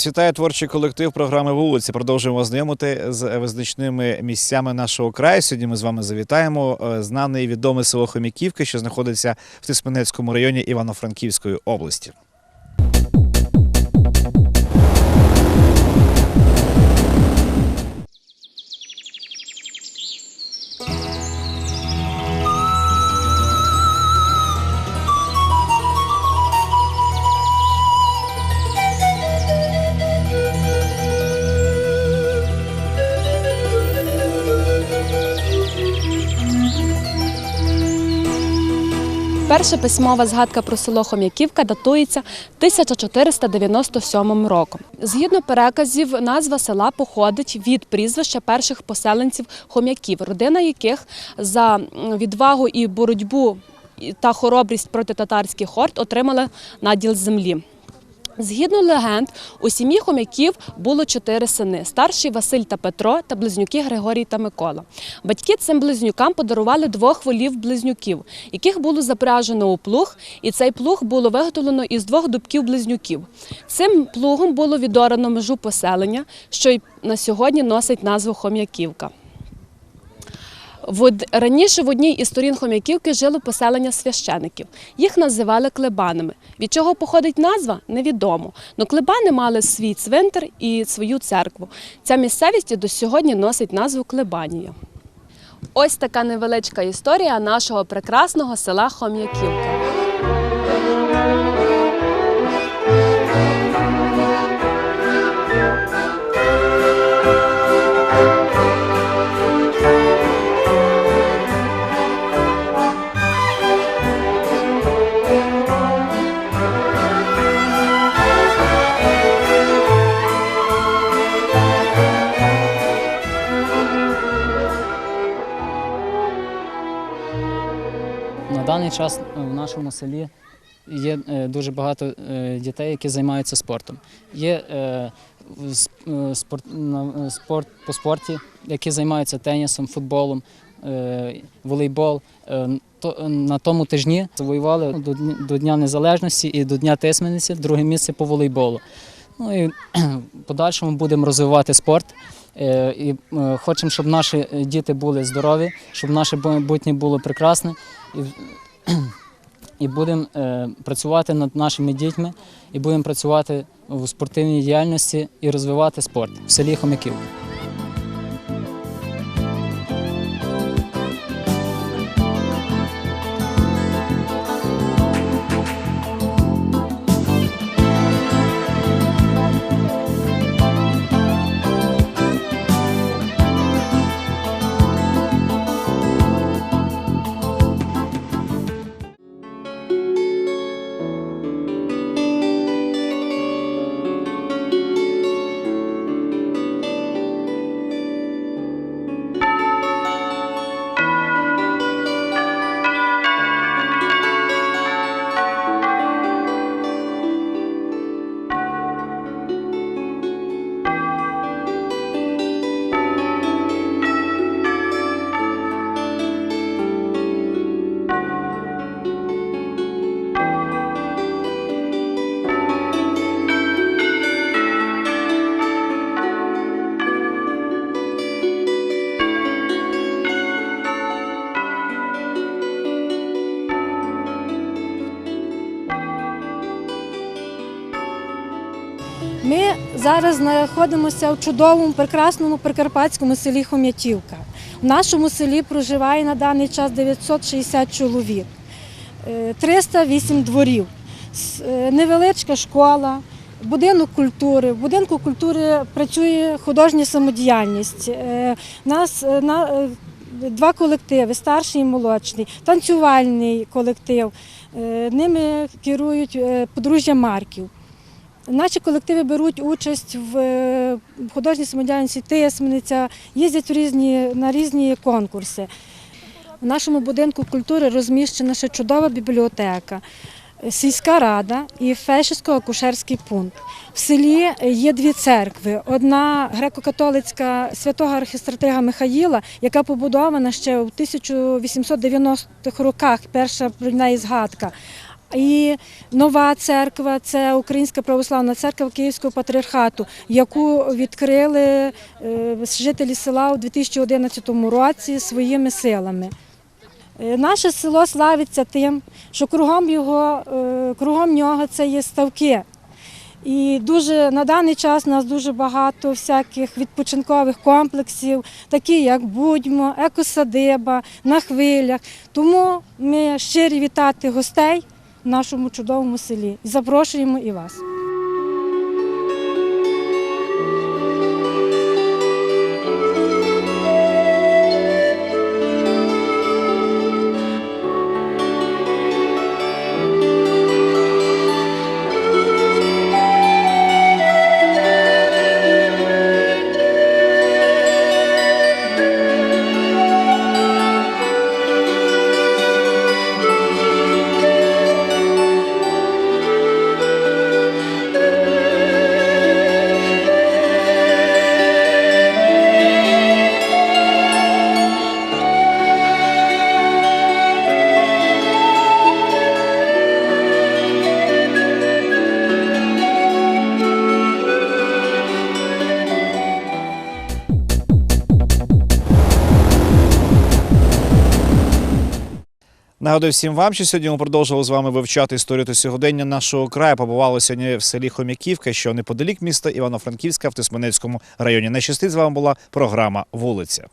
Вас вітає творчий колектив програми вулиці. Продовжуємо знайомити з визначними місцями нашого краю. Сьогодні ми з вами завітаємо е, знане і відоме село Хомяківки, що знаходиться в Тисменецькому районі Івано-Франківської області. Перша письмова згадка про село Хом'яківка датується 1497 роком. Згідно переказів, назва села походить від прізвища перших поселенців хом'яків, родина яких за відвагу і боротьбу та хоробрість проти татарських хорд отримала наділ землі. Згідно легенд, у сім'ї хом'яків було чотири сини: старший Василь та Петро та близнюки Григорій та Микола. Батьки цим близнюкам подарували двох волів близнюків, яких було запряжено у плуг, і цей плуг було виготовлено із двох дубків близнюків. Цим плугом було відорано межу поселення, що й на сьогодні носить назву Хом'яківка. Раніше в одній із сторін Хом'яківки жило поселення священиків. Їх називали клебанами. Від чого походить назва, невідомо. Но клебани мали свій цвинтар і свою церкву. Ця місцевість до сьогодні носить назву Клебанія. Ось така невеличка історія нашого прекрасного села Хом'яківка. Даний час в нашому селі є е, дуже багато е, дітей, які займаються спортом. Є е, е, спорт, е, спорт по спорті, які займаються тенісом, футболом, е, волейбол. Е, На тому тижні завоювали до Дня- Незалежності і до Дня Тисмениці друге місце по волейболу. Ну і в подальшому будемо розвивати спорт. Е, І е, хочемо, щоб наші е, діти були здорові, щоб наше майбутнє було прекрасне. І, і будемо працювати над нашими дітьми, і будемо працювати в спортивній діяльності і розвивати спорт в селі Хомяків. Зараз знаходимося в чудовому, прекрасному прикарпатському селі Хом'ятівка. В нашому селі проживає на даний час 960 чоловік, е, 308 дворів, е, невеличка школа, будинок культури. В будинку культури працює художня самодіяльність. Е, У нас е, на- е, два колективи старший і молодший, танцювальний колектив. Е, Ними керують е, подружжя Марків. Наші колективи беруть участь в е, художній самодіяльності Тисмениця, їздять в різні, на різні конкурси. У нашому будинку культури розміщена ще чудова бібліотека, сільська рада і фельдшерсько-акушерський пункт. В селі є дві церкви: одна греко-католицька святого архістратига Михаїла, яка побудована ще у 1890-х роках, перша про неї згадка. І нова церква це Українська православна церква Київського патріархату, яку відкрили е, жителі села у 2011 році своїми силами. Е, Наше село славиться тим, що кругом його, е, кругом нього це є ставки. І дуже на даний час у нас дуже багато всяких відпочинкових комплексів, такі як Будьмо, екосадиба, на хвилях. Тому ми щирі вітати гостей нашому чудовому селі запрошуємо і вас. Нагадую всім вам, що сьогодні ми продовжували з вами вивчати історію та сьогодення нашого краю. Побували сьогодні в селі Хомяківка, що неподалік міста Івано-Франківська в Тисменецькому районі. Найщастить з вами була програма Вулиця.